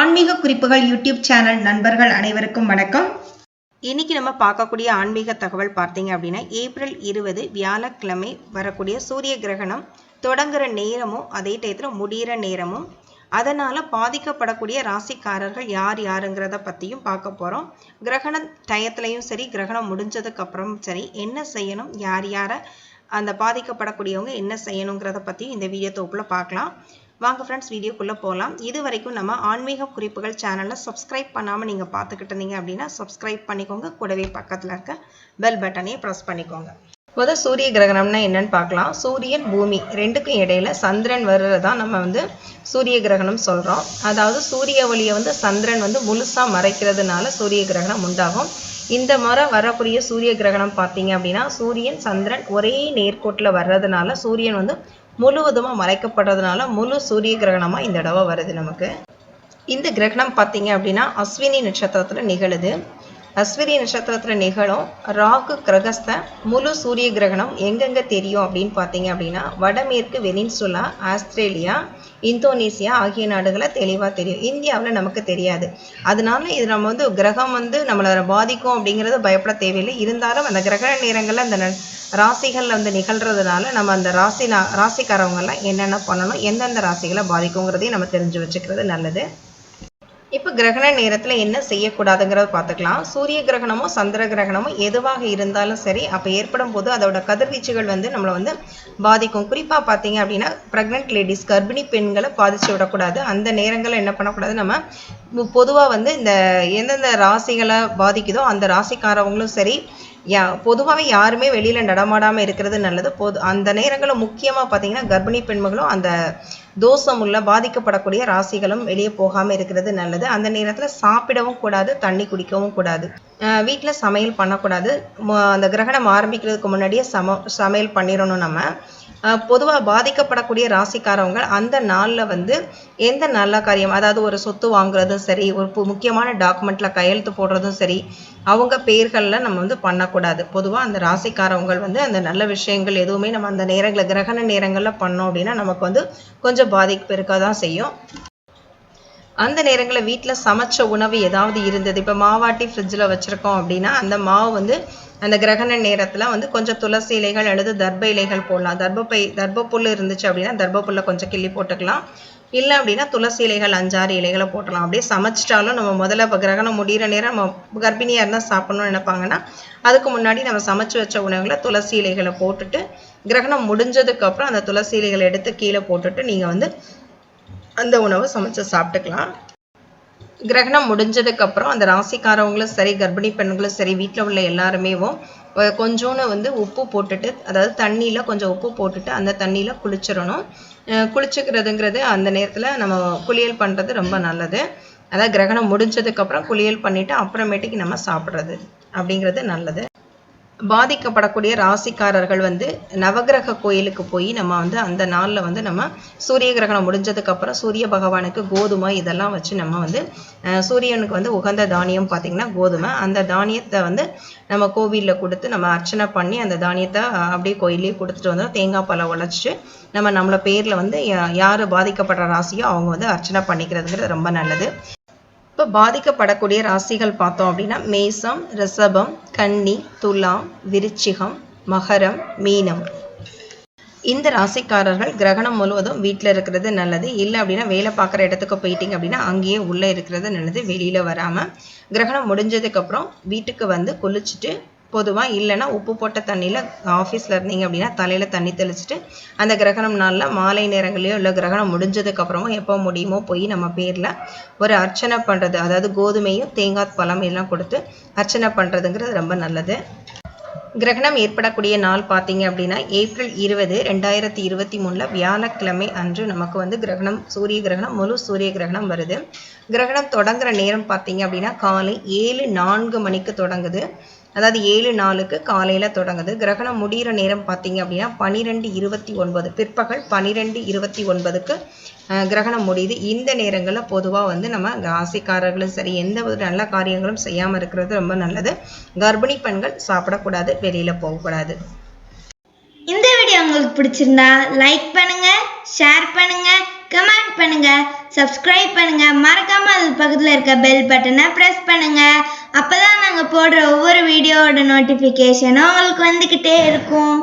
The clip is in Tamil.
ஆன்மீக குறிப்புகள் யூடியூப் சேனல் நண்பர்கள் அனைவருக்கும் வணக்கம். இன்னைக்கு நம்ம பார்க்கக்கூடிய ஆன்மீக தகவல் பார்த்தீங்க அப்படின்னா ஏப்ரல் இருபது வியாழக்கிழமை வரக்கூடிய சூரிய கிரகணம் தொடங்குற நேரமும் அதே டயத்தில் முடிகிற நேரமும் அதனால் பாதிக்கப்படக்கூடிய ராசிக்காரர்கள் யார் யாருங்கிறத பற்றியும் பார்க்க போகிறோம் கிரகண டயத்துலையும் சரி கிரகணம் முடிஞ்சதுக்கப்புறம் சரி என்ன செய்யணும் யார் யாரை அந்த பாதிக்கப்படக்கூடியவங்க என்ன செய்யணுங்கிறத பற்றியும் இந்த வீடியோ தொகுப்பில் பார்க்கலாம். வாங்க ஃப்ரெண்ட்ஸ் வீடியோக்குள்ளே போகலாம் இது வரைக்கும் நம்ம ஆன்மீக குறிப்புகள் சேனலை சப்ஸ்கிரைப் பண்ணாமல் நீங்கள் பார்த்துக்கிட்டு இருந்தீங்க அப்படின்னா சப்ஸ்கிரைப் பண்ணிக்கோங்க. கூடவே பக்கத்தில் இருக்க பெல் பட்டனையும் ப்ரெஸ் பண்ணிக்கோங்க. முதல் சூரிய கிரகணம்னா என்னன்னு பார்க்கலாம். சூரியன் பூமி ரெண்டுக்கும் இடையில சந்திரன் வர்றதா நம்ம வந்து சூரிய கிரகணம் சொல்கிறோம் அதாவது சூரிய ஒளியை வந்து சந்திரன் வந்து முழுசாக மறைக்கிறதுனால சூரிய கிரகணம் உண்டாகும். இந்த முறை வரக்கூடிய சூரிய கிரகணம் பார்த்தீங்க அப்படின்னா சூரியன் சந்திரன் ஒரே நேர்கோட்டில் வர்றதுனால சூரியன் வந்து முழுவதுமாக மறைக்கப்படுறதுனால முழு சூரிய கிரகணமாக இந்த தடவை வருது நமக்கு. இந்த கிரகணம் பார்த்தீங்க அப்படின்னா அஸ்வினி நட்சத்திரத்தில் நிகழுது. அஸ்வினி நட்சத்திரத்தில் நிகழும் ராகு கிரகஸ்த முழு சூரிய கிரகணம் எங்கெங்கே தெரியும் அப்படின்னு பார்த்தீங்க அப்படின்னா வடமேற்கு வெனின்சுலா ஆஸ்திரேலியா இந்தோனேசியா ஆகிய நாடுகளை தெளிவாக தெரியும். இந்தியாவில் நமக்கு தெரியாது. அதனால இது நம்ம வந்து கிரகம் வந்து நம்மளை பாதிக்கும் அப்படிங்கிறது பயப்பட தேவையில்லை. இருந்தாலும் அந்த கிரகண நேரங்களில் அந்த ராசிகளில் வந்து நிகழ்கிறதுனால நம்ம அந்த ராசி ராசிக்காரவங்கெல்லாம் என்னென்ன பண்ணணும் எந்தெந்த ராசிகளை பாதிக்குங்கிறதையும் நம்ம தெரிஞ்சு வச்சுக்கிறது நல்லது. இப்போ கிரகண நேரத்தில் என்ன செய்யக்கூடாதுங்கிறத பார்த்துக்கலாம். சூரிய கிரகணமோ சந்திர கிரகணமோ எதுவாக இருந்தாலும் சரி அப்போ ஏற்படும் போது அதோட கதிர்வீச்சுகள் வந்து நம்மளை வந்து பாதிக்கும். குறிப்பாக பார்த்தீங்க அப்படின்னா ப்ரெக்னென்ட் லேடிஸ் கர்ப்பிணி பெண்களை பாதிச்சு விடக்கூடாது. அந்த நேரங்களில் என்ன பண்ணக்கூடாது? நம்ம பொதுவாக வந்து இந்த எந்தெந்த ராசிகளை பாதிக்குதோ அந்த ராசிக்காரவங்களும் சரி யா பொதுவாகவே யாருமே வெளியில் நடமாடாமல் இருக்கிறது நல்லது. பொது அந்த நேரங்களில் முக்கியமாக பார்த்தீங்கன்னா கர்ப்பிணி பெண்மகளும் அந்த தோஷம் உள்ள பாதிக்கப்படக்கூடிய ராசிகளும் வெளியே போகாமல் இருக்கிறது நல்லது. அந்த நேரத்தில் சாப்பிடவும் கூடாது தண்ணி குடிக்கவும் கூடாது. வீட்டில் சமையல் பண்ணக்கூடாது. ம- அந்த கிரகணம் ஆரம்பிக்கிறதுக்கு முன்னாடியே சம சமையல் பண்ணிடணும் நம்ம. பொதுவாக பாதிக்கப்படக்கூடிய ராசிக்காரவங்க அந்த நாளில் வந்து எந்த நல்ல காரியம் அதாவது ஒரு சொத்து வாங்குறதும் சரி ஒரு பு- முக்கியமான டாக்குமெண்ட்டில் கையெழுத்து போடுறதும் சரி அவங்க பேர்களில் நம்ம வந்து பண்ணக்கூடாது. பொதுவாக அந்த ராசிக்காரவங்க வந்து அந்த நல்ல விஷயங்கள் எதுவுமே நம்ம அந்த நேரங்களில் கிரகண நேரங்களில் பண்ணோம் அப்படின்னா நமக்கு வந்து கொஞ்சம் பாதிப்பு இருக்க தான் செய்யும். அந்த நேரங்களில் வீட்டில் சமைச்ச உணவு ஏதாவது இருந்தது. இப்போ மாவாட்டி ஃப்ரிட்ஜில் வச்சுருக்கோம் அப்படின்னா அந்த மாவு வந்து அந்த கிரகண நேரத்தில் வந்து கொஞ்சம் துளசி இலைகள் அல்லது தர்ப இலைகள் போடலாம். தர்பப்பை தர்பப்புல் இருந்துச்சு அப்படின்னா தர்பப்புல்லை கொஞ்சம் கிள்ளி போட்டுக்கலாம். இல்லை அப்படின்னா துளசி இலைகள் அஞ்சாறு இலைகளை போட்டலாம் அப்படியே சமைச்சிட்டாலும் நம்ம முதல்ல இப்போ கிரகணம் முடிகிற நேரம் நம்ம கர்ப்பிணியாக இருந்தால் சாப்பிட்ணும்னு நினைப்பாங்கன்னா அதுக்கு முன்னாடி நம்ம சமைச்சு வச்ச உணவுகளை துளசி இலைகளை போட்டுட்டு கிரகணம் முடிஞ்சதுக்கப்புறம் அந்த துளசி இலைகளை எடுத்து கீழே போட்டுட்டு நீங்கள் வந்து அந்த உணவை சமைச்சு சாப்பிட்டுக்கலாம். கிரகணம் முடிஞ்சதுக்கப்புறம் அந்த ராசிக்காரவங்களும் சரி கர்ப்பிணி பெண்களும் சரி வீட்டில் உள்ள எல்லாருமேவும் கொஞ்சோன்னு வந்து உப்பு போட்டுட்டு அதாவது தண்ணியில் கொஞ்சம் உப்பு போட்டுட்டு அந்த தண்ணியில் குளிச்சிடணும். குளிச்சுக்கிறதுங்கிறது அந்த நேரத்தில் நம்ம குளியல் பண்ணுறது ரொம்ப நல்லது. அதாவது கிரகணம் முடிஞ்சதுக்கப்புறம் குளியல் பண்ணிவிட்டு அப்புறமேட்டுக்கு நம்ம சாப்பிட்றது அப்படிங்கிறது நல்லது. பாதிக்கப்படக்கூடிய ராசிக்காரர்கள் வந்து நவக்கிரக கோயிலுக்கு போய் நம்ம வந்து அந்த நாளில் வந்து நம்ம சூரிய கிரகணம் முடிஞ்சதுக்கப்புறம் சூரிய பகவானுக்கு கோதுமை இதெல்லாம் வச்சு நம்ம வந்து சூரியனுக்கு வந்து உகந்த தானியம் பார்த்திங்கன்னா கோதுமை. அந்த தானியத்தை வந்து நம்ம கோவிலில் கொடுத்து நம்ம அர்ச்சனை பண்ணி அந்த தானியத்தை அப்படியே கோயிலே கொடுத்துட்டு வந்தோம் தேங்காய் பழம் உழைச்சிட்டு நம்ம நம்மள பேரில் வந்து யா- யார் பாதிக்கப்படுற ராசியோ அவங்க வந்து அர்ச்சனை பண்ணிக்கிறதுங்கிறது ரொம்ப நல்லது. இப்போ பாதிக்கப்படக்கூடிய ராசிகள் பார்த்தோம் அப்படின்னா மேசம் ரிஷபம் கன்னி துலாம் விருச்சிகம் மகரம் மீனம். இந்த ராசிக்காரர்கள் கிரகணம் முழுவதும் வீட்டில் இருக்கிறது நல்லது. இல்லை அப்படின்னா வேலை பார்க்குற இடத்துக்கு போயிட்டீங்க அப்படின்னா அங்கேயே உள்ளே இருக்கிறது நல்லது வெளியில் வராமல் கிரகணம் முடிஞ்சதுக்கப்புறம் வீட்டுக்கு வந்து குளிச்சுட்டு பொதுவாக இல்லைன்னா உப்பு போட்ட தண்ணியில் ஆஃபீஸில் இருந்தீங்க அப்படின்னா தலையில் தண்ணி தெளிச்சிட்டு அந்த கிரகணம் நாளில் மாலை நேரங்களையோ இல்லை கிரகணம் முடிஞ்சதுக்கப்புறமோ எப்போ முடியுமோ போய் நம்ம பேரில் ஒரு அர்ச்சனை பண்ணுறது அதாவது கோதுமையும் தேங்காய் பழம் எல்லாம் கொடுத்து அர்ச்சனை பண்ணுறதுங்கிறது ரொம்ப நல்லது. கிரகணம் ஏற்படக்கூடிய நாள் பார்த்தீங்க அப்படின்னா ஏப்ரல் இருபது ரெண்டாயிரத்தி இருபத்தி மூணில் வியாழக்கிழமை அன்று நமக்கு வந்து கிரகணம் சூரிய கிரகணம் முழு சூரிய கிரகணம் வருது. கிரகணம் தொடங்குற நேரம் பார்த்தீங்க அப்படின்னா காலை ஏழு நான்கு மணிக்கு தொடங்குது. அதாவது ஏழு நாளுக்கு காலையில் தொடங்குது. கிரகணம் முடிகிற நேரம் பார்த்தீங்க அப்படின்னா பன்னிரெண்டு இருபத்தி ஒன்பது பிற்பகல் பன்னிரெண்டு இருபத்தி ஒன்பதுக்கு கிரகணம் முடியுது. இந்த நேரங்களில் பொதுவாக வந்து நம்ம ராசிக்காரர்களும் சரி எந்த ஒரு நல்ல காரியங்களும் செய்யாமல் இருக்கிறது ரொம்ப நல்லது. கர்ப்பிணி பெண்கள் சாப்பிடக்கூடாது வெளியில் போகக்கூடாது. இந்த வீடியோ உங்களுக்கு பிடிச்சிருந்தா லைக் பண்ணுங்க ஷேர் பண்ணுங்க கமெண்ட் பண்ணுங்க சப்ஸ்கிரைப் பண்ணுங்க. மறக்காம அது பக்கத்துல இருக்க பெல் பட்டனை ப்ரெஸ் பண்ணுங்க. அப்போ தான் நாங்கள் போடுற ஒவ்வொரு வீடியோவோட நோட்டிஃபிகேஷனும் உங்களுக்கு வந்துக்கிட்டே இருக்கும்.